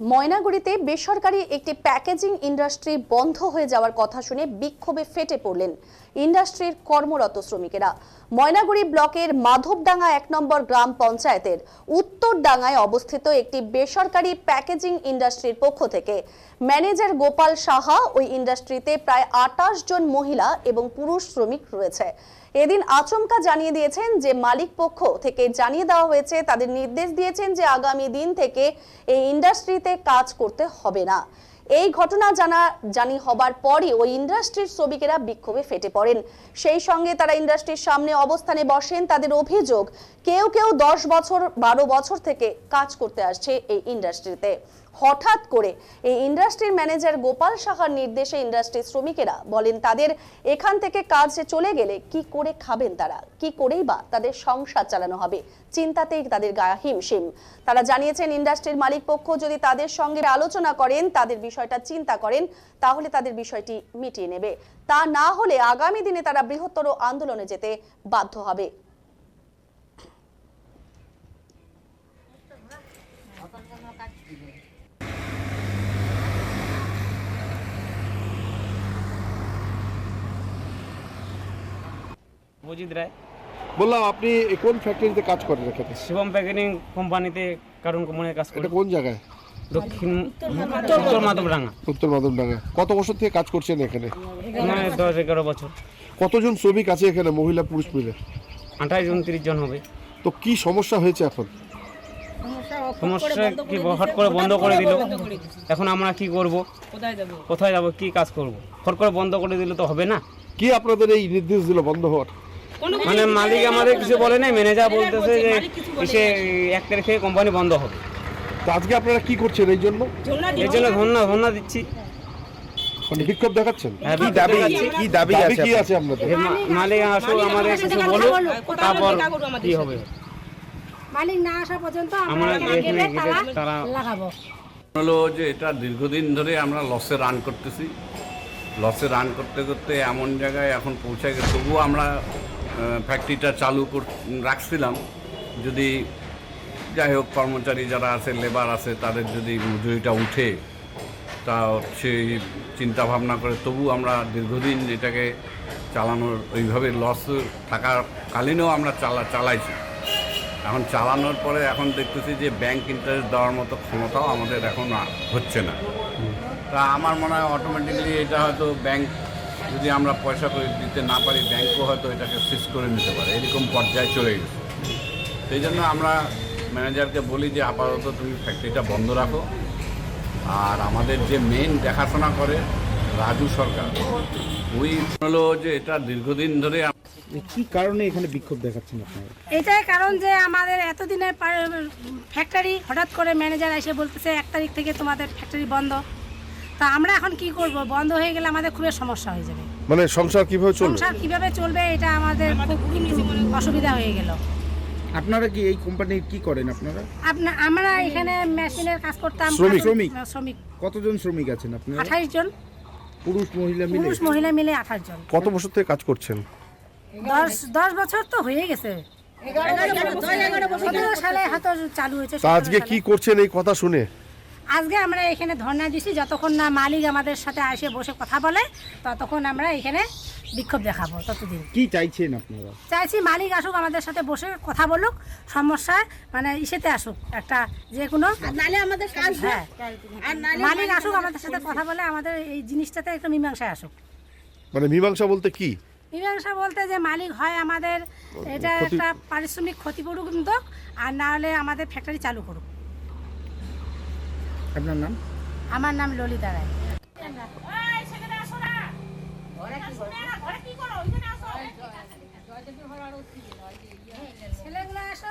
ময়নাগুড়িতে বেসরকারি একটি packaging industry বন্ধ হয়ে যাওয়ার কথা শুনে বিক্ষোভে ফেটে পড়লেন ইন্ডাস্ট্রির কর্মরত শ্রমিকেরা। ময়নাগুড়ি ব্লকের মাধবডাঙ্গা এক নম্বর গ্রাম পঞ্চায়েতের উত্তরডাঙ্গায় অবস্থিত একটি বেসরকারি প্যাকেজিং ইন্ডাস্ট্রির পক্ষ থেকে ম্যানেজার গোপাল সাহা ওই ইন্ডাস্ট্রিতে প্রায় আটাশ জন মহিলা এবং পুরুষ শ্রমিক রয়েছে। এদিন আচমকা জানিয়ে দিয়েছেন যে মালিক পক্ষ থেকে জানিয়ে দেওয়া হয়েছে, তাদের নির্দেশ দিয়েছেন যে আগামী দিন থেকে এই ইন্ডাস্ট্রিতে কাজ করতে হবে না। এই ঘটনা জানা, জানি হবার পরই ওই ইন্ডাস্ট্রির শ্রমিকেরা বিক্ষোভে ফেটে পড়েন। সেই সঙ্গে তারা ইন্ডাস্ট্রির সামনে অবস্থানে বসেন, তাদের অভিযোগ, কেউ কেউ দশ বছর, বারো বছর থেকে কাজ করতে আসছে এই ইন্ডাস্ট্রিতে। হঠাৎ করে এই ইন্ডাস্ট্রির ম্যানেজার গোপাল সাহার নির্দেশে ইন্ডাস্ট্রির শ্রমিকেরা বলেন, তাদের এখান থেকে কাজ চলে গেলে কি করে খাবেন তারা? কি করেই বা তাদের সংসার চালানো হবে? চিন্তাতেই তাদের গায়ে হিমশিম। তারা জানিয়েছেন, ইন্ডাস্ট্রির মালিক পক্ষ যদি তাদের সঙ্গে আলোচনা করেন, তাদের বিষয়টা চিন্তা করেন তাহলে তাদের বিষয়টি মিটিয়ে নেবে। তা না হলে আগামী দিনে তারা বৃহত্তর আন্দোলনে যেতে বাধ্য হবে। রায়। বললাম আপনি কোন ফ্যাক্টরিতে কাজ করেন শিবম প্যাকেজিং কোম্পানিতে কারণ কাজ করি। এটা কোন জায়গায়? দক্ষিণ উত্তর মাধবডাঙ্গা উত্তর মাধবডাঙ্গা কত বছর থেকে কাজ করছেন এখানে? মানে দশ এগারো বছর। কতজন শ্রমিক আছে এখানে মহিলা পুরুষ মিলে? আঠাশ উনত্রিশ জন হবে। তো কি সমস্যা হয়েছে এখন? সমস্যা কি হট করে বন্ধ করে দিল? এখন আমরা কি করব? কোথায় যাব? কি কাজ করব? হট করে বন্ধ করে দিলে তো হবে না। কি আপনাদের এই নির্দেশ দিল বন্ধ হওয়ার? মানে মালিক আমাদের কিছু বলে নাই ম্যানেজার বলতেছে যে এসে এক তারিখে কোম্পানি বন্ধ হবে। তো আজকে আপনারা কি করছেন এই জন্য? এই জন্য ধন্যবাদ ধন্যবাদ দিচ্ছি। মানে বিক্ষোভ দেখাচ্ছেন? হ্যাঁ, কি দাবি দেখাচ্ছি। কি দাবি দাবি আছে কি আছে আপনাদের? যে মা- মালিক আসুক আমাদের কিছু বলুক তারপর কি হবে? মালিক না আসা পর্যন্ত আমরা আমরা এখানে এখানে তারা লাগাবো হলো যে এটা দীর্ঘদিন ধরে আমরা লসে রান করতেছি। লসে রান করতে করতে এমন জায়গায় এখন পৌঁছে গেছে। তবুও আমরা ফ্যাক্টরিটা চালু কর- রাখছিলাম। যদি যাই হোক, কর্মচারী যারা আছে লেবার আছে, তাদের যদি মজুরিটা উঠে, তা সেই চিন্তা ভাবনা করে। তবু আমরা দীর্ঘদিন এটাকে চালানোর, ওইভাবে লস থাকার কালীনও আমরা চালা, চালাইছি। এখন চালানোর পরে এখন দেখতেছি যে ব্যাংক ইন্টারেস্ট দেওয়ার মতো ক্ষমতাও আমাদের এখন হচ্ছে না। তা আমার মনে হয় অটোমেটিক্যালি এটা হয়তো ব্যাংক যদি আমরা পয়সা করে, দিতে না পারি ব্যাংকও হয়তো এটাকে ফিক্স করে নিতে পারে। এরকম পর্যায়ে চলে গেছে। সেই জন্য আমরা ম্যানেজারকে বলি যে আপাতত তুমি ফ্যাক্টরিটা বন্ধ রাখো। আর আমাদের যে মেন দেখাশোনা করে রাজু সরকার ওই হলো যে এটা দীর্ঘদিন ধরে কি কারণে এখানে বিক্ষোভ দেখাচ্ছেন আপনারা? এটাই কারণ যে আমাদের এতদিনের ফ্যাক্টরি হঠাৎ করে ম্যানেজার এসে বলতেছে এক তারিখ থেকে তোমাদের ফ্যাক্টরি বন্ধ। তা আমরা এখন কি করব? বন্ধ হয়ে গেলে আমাদের খুবই সমস্যা হয়ে যাবে। মানে সংসার কীভাবে চলবে? সংসার কীভাবে চলবে এটা আমাদের খুব অসুবিধা হয়ে গেল। আপনারা কি এই কোম্পানির কি করেন আপনারা? আপনা আমরা এখানে মেশিনের কাজ করতাম শ্রমিক। শ্রমিক। শ্রমিক। কতজন শ্রমিক আছেন আপনারা? আঠাইশ জন। পুরুষ মহিলা মিলে? পুরুষ মহিলা মিলে আঠাশ জন। কত বছর থেকে কাজ করছেন? 10 10 বছর তো হয়ে গেছে। সালে হয়তো চালু হয়েছে আজকে কি করছেন এই কথা শুনে? আজকে আমরা এখানে ধর্ণা দিছি যতক্ষণ না মালিক আমাদের সাথে এসে বসে কথা বলে ততক্ষণ আমরা এখানে বিক্ষোভ দেখাবো ততদিন। কি চাইছেন আপনারা? চাইছি মালিক আসুক আমাদের সাথে বসে কথা বলুক সমস্যা মানে ইসেতে আসুক একটা যে কোনো নালে আমাদের কাজ হ্যাঁ। আর মালিক আসুক আমাদের সাথে কথা বলে আমাদের এই জিনিসটাতে একটা মীমাংসায় আসুক। মানে মীমাংসা বলতে কি? মীমাংসা বলতে যে মালিক হয় আমাদের এটা একটা পারিশ্রমিক ক্ষতিপূরক কিন্তু আর না হলে আমাদের ফ্যাক্টরি চালু করুক। আপনার নাম আমার নাম ললিতা রায় ছেলেগুলো আসো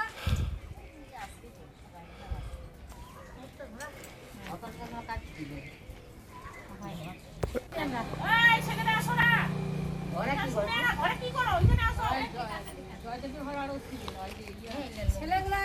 ঘরে